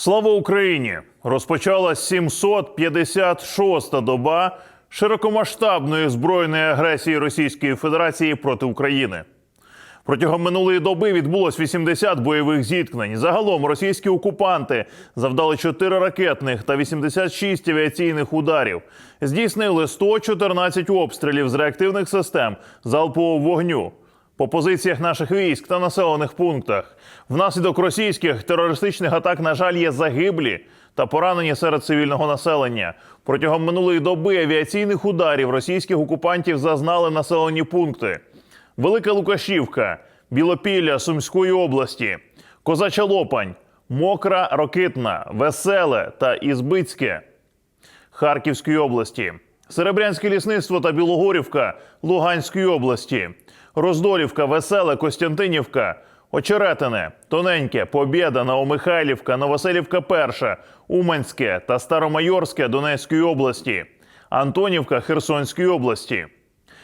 Слава Україні! Розпочалась 756-та доба широкомасштабної збройної агресії Російської Федерації проти України. Протягом минулої доби відбулось 80 бойових зіткнень. Загалом російські окупанти завдали 4 ракетних та 86 авіаційних ударів. Здійснили 114 обстрілів з реактивних систем залпового вогню по позиціях наших військ та населених пунктах. Внаслідок російських терористичних атак, на жаль, є загиблі та поранені серед цивільного населення. Протягом минулої доби авіаційних ударів російських окупантів зазнали населені пункти. Велика Лукашівка, Білопілля Сумської області, Козача Лопань, Мокра Рокитна, Веселе та Ізбицьке Харківської області, Серебрянське лісництво та Білогорівка Луганської області, Роздолівка, Веселе, Костянтинівка, Очеретине, Тоненьке, Побєда, Новомихайлівка, Новоселівка Перша, Уманське та Старомайорське Донецької області, Антонівка Херсонської області.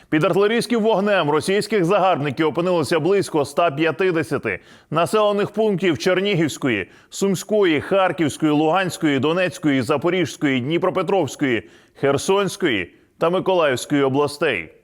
Під артилерійським вогнем російських загарбників опинилося близько 150 населених пунктів Чернігівської, Сумської, Харківської, Луганської, Донецької, Запорізької, Дніпропетровської, Херсонської та Миколаївської областей.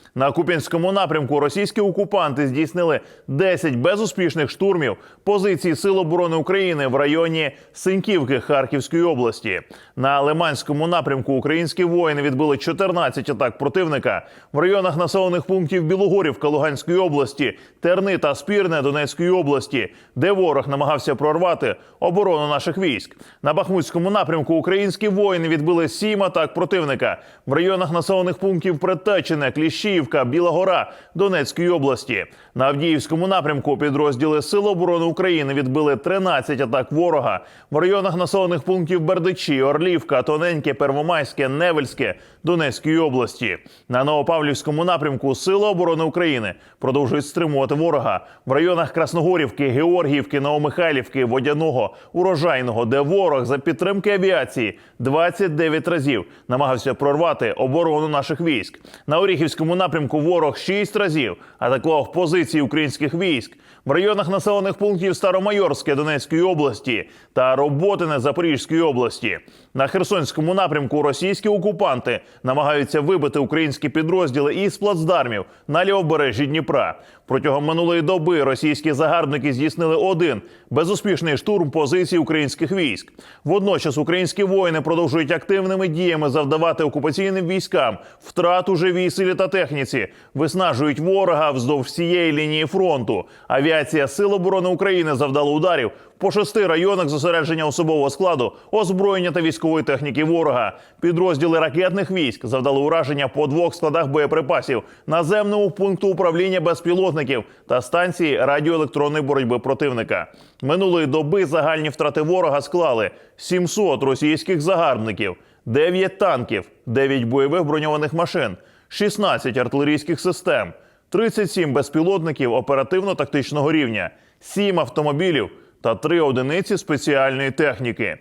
На Куп'янському напрямку російські окупанти здійснили 10 безуспішних штурмів позицій Сил оборони України в районі Синьківки Харківської області. На Лиманському напрямку українські воїни відбили 14 атак противника в районах населених пунктів Білогорівка Луганської області, Терни та Спірне Донецької області, де ворог намагався прорвати оборону наших військ. На Бахмутському напрямку українські воїни відбили 7 атак противника в районах населених пунктів Предтечене, Кліщіївка, Біла Гора Донецької області. На Авдіївському напрямку підрозділи Сил оборони України відбили 13 атак ворога в районах населених пунктів Бердичі, Орлівка, Тоненьке, Первомайське, Невельське Донецької області. На Новопавлівському напрямку Сили оборони України продовжують стримувати ворога в районах Красногорівки, Георгіївки, Новомихайлівки, Водяного, Урожайного, де ворог за підтримки авіації 29 разів намагався прорвати оборону наших військ. На Оріхівському напрямку ворог 6 разів атакував позиції українських військ в районах населених пунктів Старомайорське Донецької області та Роботине Запорізької області. На Херсонському напрямку російські окупанти намагаються вибити українські підрозділи із плацдармів на лівобережжі Дніпра. Протягом минулої доби російські загарбники здійснили один безуспішний штурм позицій українських військ. Водночас українські воїни продовжують активними діями завдавати окупаційним військам втрату живій силі та техніці, виснажують ворога вздовж всієї лінії фронту. Авіація Сил оборони України завдала ударів по шести районах зосередження особового складу, озброєння та військової техніки ворога. Підрозділи ракетних військ завдали ураження по двох складах боєприпасів, наземному пункту управління безпілотників та станції радіоелектронної боротьби противника. Минулої доби загальні втрати ворога склали 700 російських загарбників, 9 танків, 9 бойових броньованих машин, 16 артилерійських систем, 37 безпілотників оперативно-тактичного рівня, 7 автомобілів та 3 одиниці спеціальної техніки.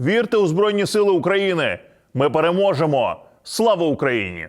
Вірте у Збройні Сили України! Ми переможемо! Слава Україні!